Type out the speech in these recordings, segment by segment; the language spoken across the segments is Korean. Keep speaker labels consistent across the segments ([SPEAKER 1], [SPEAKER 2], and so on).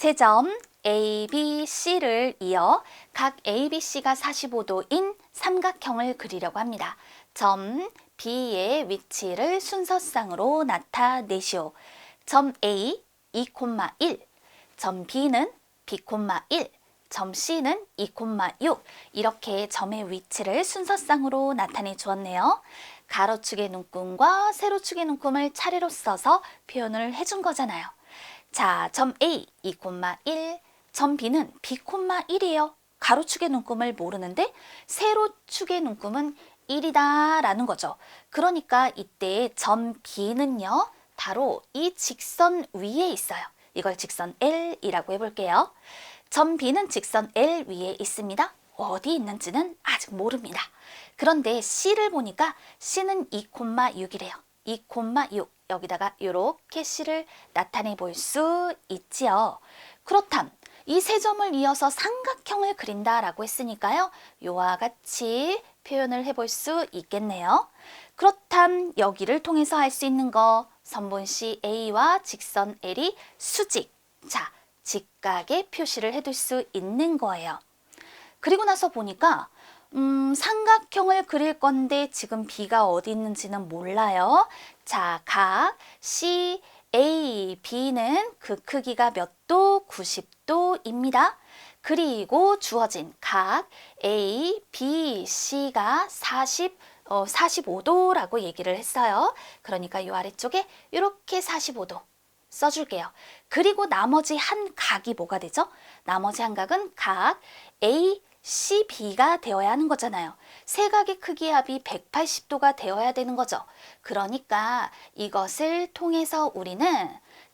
[SPEAKER 1] 세 점 A, B, C를 이어 각 A, B, C가 45도인 삼각형을 그리려고 합니다. 점 B의 위치를 순서상으로 나타내시오. 점 A 2,1, 점 B는 B,1, 점 C는 2,6 이렇게 점의 위치를 순서상으로 나타내 주었네요. 가로축의 눈금과 세로축의 눈금을 차례로 써서 표현을 해준 거잖아요. 자, 점 A 2,1, 점 B는 B,1이에요. 가로축의 눈금을 모르는데 세로축의 눈금은 1이다 라는 거죠. 그러니까 이때 점 B는요. 바로 이 직선 위에 있어요. 이걸 직선 L이라고 해볼게요. 점 B는 직선 L 위에 있습니다. 어디 있는지는 아직 모릅니다. 그런데 C를 보니까 C는 2,6이래요. 2,6 여기다가 이렇게 C를 나타내 볼 수 있지요. 그렇담 이 세 점을 이어서 삼각형을 그린다라고 했으니까요. 요와 같이 표현을 해볼 수 있겠네요. 그렇담 여기를 통해서 할 수 있는 거 선분 CA와 직선 L이 수직, 자 직각의 표시를 해둘 수 있는 거예요. 그리고 나서 보니까 음, 삼각형을 그릴 건데 지금 B가 어디 있는지는 몰라요. 자, 각 C, A, B는 그 크기가 몇 도? 90도입니다. 그리고 주어진 각 A, B, C가 40, 어, 45도라고 얘기를 했어요. 그러니까 이 아래쪽에 이렇게 45도 써줄게요. 그리고 나머지 한 각이 뭐가 되죠? 나머지 한 각은 각 A, C, B가 되어야 하는 거잖아요. 세 각의 크기 합이 180도가 되어야 되는 거죠. 그러니까 이것을 통해서 우리는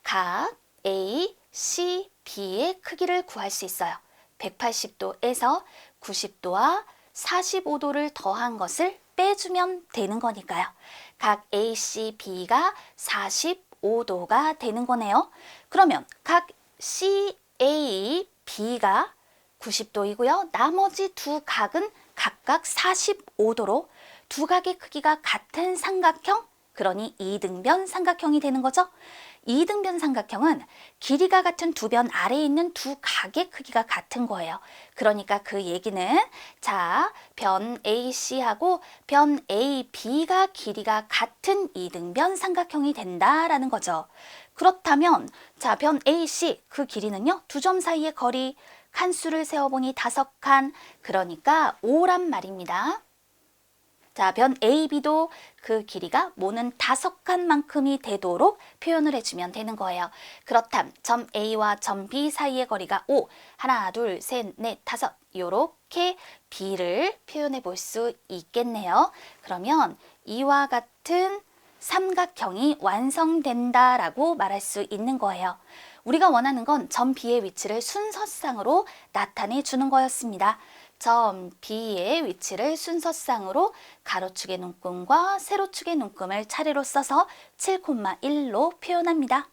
[SPEAKER 1] 각 A, C, B의 크기를 구할 수 있어요. 180도에서 90도와 45도를 더한 것을 빼주면 되는 거니까요. 각 A, C, B가 45도가 되는 거네요. 그러면 각 C, A, B가 90도이고요. 나머지 두 각은 각각 45도로 두 각의 크기가 같은 삼각형, 그러니 이등변 삼각형이 되는 거죠. 이등변 삼각형은 길이가 같은 두 변 아래에 있는 두 각의 크기가 같은 거예요. 그러니까 그 얘기는 자, 변 AC하고 변 AB가 길이가 같은 이등변 삼각형이 된다라는 거죠. 그렇다면 자, 변 AC 그 길이는요. 두 점 사이의 거리 칸수를 세어보니 다섯 칸, 그러니까 5란 말입니다. 자, 변 AB도 그 길이가 모는 다섯 칸만큼이 되도록 표현을 해주면 되는 거예요. 그렇담 점 A와 점 B 사이의 거리가 5, 하나, 둘, 셋, 넷, 다섯 이렇게 B를 표현해 볼 수 있겠네요. 그러면 이와 같은 삼각형이 완성된다라고 말할 수 있는 거예요. 우리가 원하는 건 점 B의 위치를 순서상으로 나타내 주는 거였습니다. 점 B의 위치를 순서상으로 가로축의 눈금과 세로축의 눈금을 차례로 써서 7,1로 표현합니다.